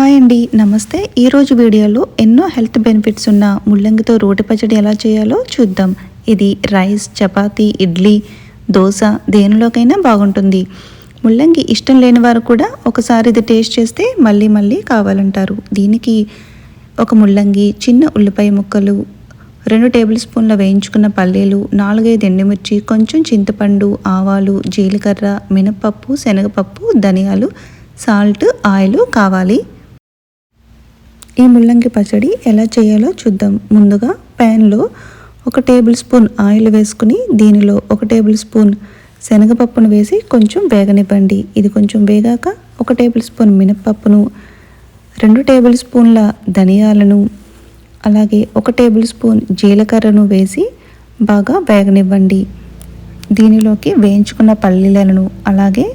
Hi అండి నమస్తే. ఈరోజు వీడియోలో ఎన్నో హెల్త్ బెనిఫిట్స్ ఉన్న ముల్లంగితో రోటి పచ్చడి ఎలా చేయాలో చూద్దాం. ఇది రైస్ చపాతి ఇడ్లీ దోశ దేనిలోకైనా బాగుంటుంది. ముల్లంగి ఇష్టం లేని వారు కూడా ఒకసారి ఇది టేస్ట్ చేస్తే మళ్ళీ మళ్ళీ కావాలంటారు. దీనికి ఒక ముల్లంగి చిన్న ఉల్లిపాయ ముక్కలు రెండు టేబుల్ స్పూన్ల వేయించుకున్న పల్లీలు నాలుగైదు ఎండుమిర్చి కొంచెం చింతపండు ఆవాలు జీలకర్ర మినపప్పు శనగపప్పు ధనియాలు సాల్ట్ ఆయిల్ కావాలి. ఈ ముల్లంగి పచ్చడి ఎలా చేయాలో చూద్దాం. ముందుగా ప్యాన్లో ఒక టేబుల్ స్పూన్ ఆయిల్ వేసుకుని దీనిలో ఒక టేబుల్ స్పూన్ శనగపప్పును వేసి కొంచెం వేగనివ్వండి. ఇది కొంచెం వేగాక ఒక టేబుల్ స్పూన్ మినప్పప్పును రెండు టేబుల్ స్పూన్ల ధనియాలను అలాగే ఒక టేబుల్ స్పూన్ జీలకర్రను వేసి బాగా వేగనివ్వండి. దీనిలోకి వేయించుకున్న పల్లీలను అలాగే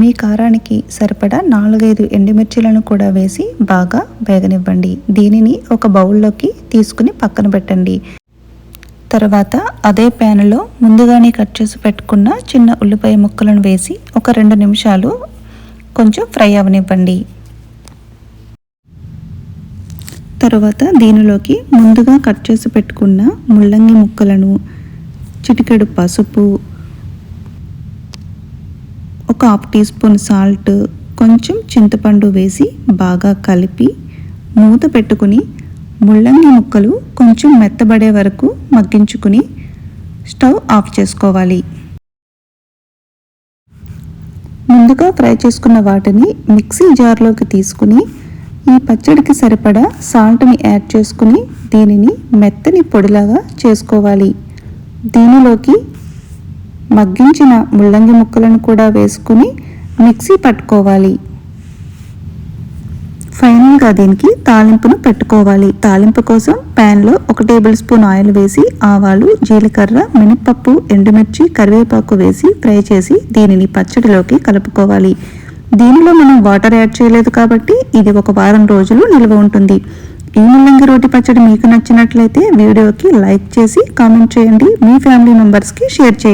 మీ కారానికి సరిపడా నాలుగైదు ఎండుమిర్చిలను కూడా వేసి బాగా వేగనివ్వండి. దీనిని ఒక బౌల్లోకి తీసుకుని పక్కన పెట్టండి. తర్వాత అదే ప్యాన్లో ముందుగానే కట్ చేసి పెట్టుకున్న చిన్న ఉల్లిపాయ ముక్కలను వేసి ఒక రెండు నిమిషాలు కొంచెం ఫ్రై అవనివ్వండి. తర్వాత దీనిలోకి ముందుగా కట్ చేసి పెట్టుకున్న ముల్లంగి ముక్కలను చిటికెడు పసుపు ఒక హాఫ్ టీ స్పూన్ సాల్ట్ కొంచెం చింతపండు వేసి బాగా కలిపి మూత పెట్టుకుని ముల్లంగి ముక్కలు కొంచెం మెత్తబడే వరకు మగ్గించుకుని స్టవ్ ఆఫ్ చేసుకోవాలి. ముందుగా ఫ్రై చేసుకున్న వాటిని మిక్సీ జార్లోకి తీసుకుని ఈ పచ్చడికి సరిపడా సాల్ట్ని యాడ్ చేసుకుని దీనిని మెత్తని పొడిలాగా చేసుకోవాలి. దీనిలోకి మగ్గించిన ముల్లంగి ముక్కలను కూడా వేసుకుని మిక్సీ పట్టుకోవాలి. ఫైనల్గా దీనికి తాలింపును పెట్టుకోవాలి. తాలింపు కోసం ప్యాన్లో ఒక టేబుల్ స్పూన్ ఆయిల్ వేసి ఆవాలు జీలకర్ర మినప్పప్పు ఎండుమిర్చి కరివేపాకు వేసి ఫ్రై చేసి దీనిని పచ్చడిలోకి కలుపుకోవాలి. దీనిలో మనం వాటర్ యాడ్ చేయలేదు కాబట్టి ఇది ఒక వారం రోజులు నిల్వ ఉంటుంది. ఈ ముల్లంగి రోటి పచ్చడి మీకు నచ్చినట్లయితే వీడియోకి లైక్ చేసి కామెంట్ చేయండి. మీ ఫ్యామిలీ మెంబర్స్కి షేర్ చేయండి.